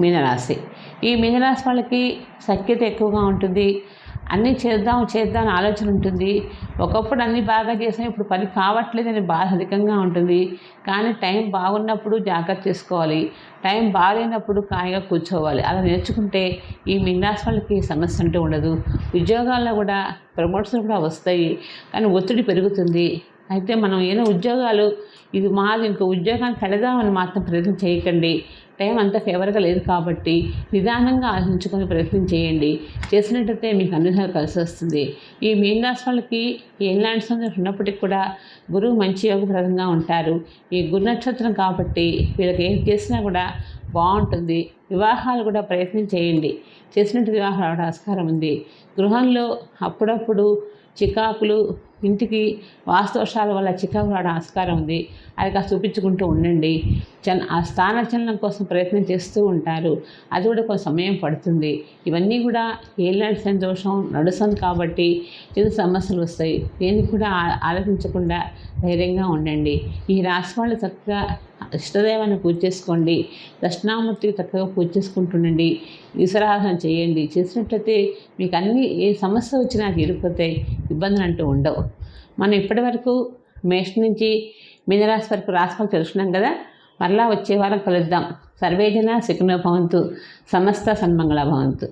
మీనరాశి. ఈ మీనరాశి వాళ్ళకి సఖ్యత ఎక్కువగా ఉంటుంది. అన్నీ చేద్దాం చేద్దాం అని ఆలోచన ఉంటుంది. ఒకప్పుడు అన్నీ బాగా చేసాం ఇప్పుడు పని కావట్లేదని బాధ అధికంగా ఉంటుంది. కానీ టైం బాగున్నప్పుడు జాగ్రత్త చేసుకోవాలి. టైం బాగాలేనప్పుడు కాయగా కూర్చోవాలి. అలా నేర్చుకుంటే ఈ మీనరాశి వాళ్ళకి సమస్య అంటూ ఉండదు. ఉద్యోగాల్లో కూడా ప్రమోషన్స్ కూడా వస్తాయి. కానీ ఒత్తిడి పెరుగుతుంది. అయితే మనం ఏదో ఉద్యోగాలు ఇది మాది ఇంకో ఉద్యోగానికి పెడదామని మాత్రం ప్రయత్నం చేయకండి. టైం అంత ఫేవర్గా లేదు కాబట్టి నిదానంగా ఆలోచించుకొని ప్రయత్నం చేయండి. చేసినట్టయితే మీకు అన్నిసార్లు కలిసి వస్తుంది. ఈ మీన రాశి వాళ్ళకి ఏ ల్యాండ్స్ ఉన్నప్పటికీ కూడా గురువు మంచి యోగప్రదంగా ఉంటారు. ఈ గురు నక్షత్రం కాబట్టి వీళ్ళకి ఏం చేసినా కూడా బాగుంటుంది. వివాహాలు కూడా ప్రయత్నం చేయండి. చేసినట్టు వివాహాలు అవడం ఆస్కారం ఉంది. గృహంలో అప్పుడప్పుడు చికాకులు ఇంటికి వాస్తవశాల వల్ల చికాకు రావడం ఆస్కారం ఉంది. అది కాస్త చూపించుకుంటూ ఉండండి. చన్ ఆ స్థానచలనం కోసం ప్రయత్నం చేస్తూ ఉంటారు. అది కూడా కొంత సమయం పడుతుంది. ఇవన్నీ కూడా ఏలాంటి సంతోషం నడుస్తుంది కాబట్టి చిన్న సమస్యలు వస్తాయి. దేనికి కూడా ఆలోచించకుండా ధైర్యంగా ఉండండి. ఈ రాశి వాళ్ళు చక్కగా ఇష్టదేవాన్ని పూజ చేసుకోండి. దక్షిణామూర్తికి చక్కగా పూజ చేసుకుంటుండండి ఈశ్వరాధన చేయండి. చేసినట్లయితే మీకు అన్ని ఏ సమస్య వచ్చినా తీరిపోతాయి. ఇబ్బందులు అంటూ ఉండవు. మనం ఇప్పటివరకు మేష నుంచి మీనరాశి వరకు రాశిఫలం తెలుసుకున్నాం కదా మరలా వచ్చే వారం కలుద్దాం సర్వేజన శకున భవంతు. సమస్త సన్మంగళ భవంతు.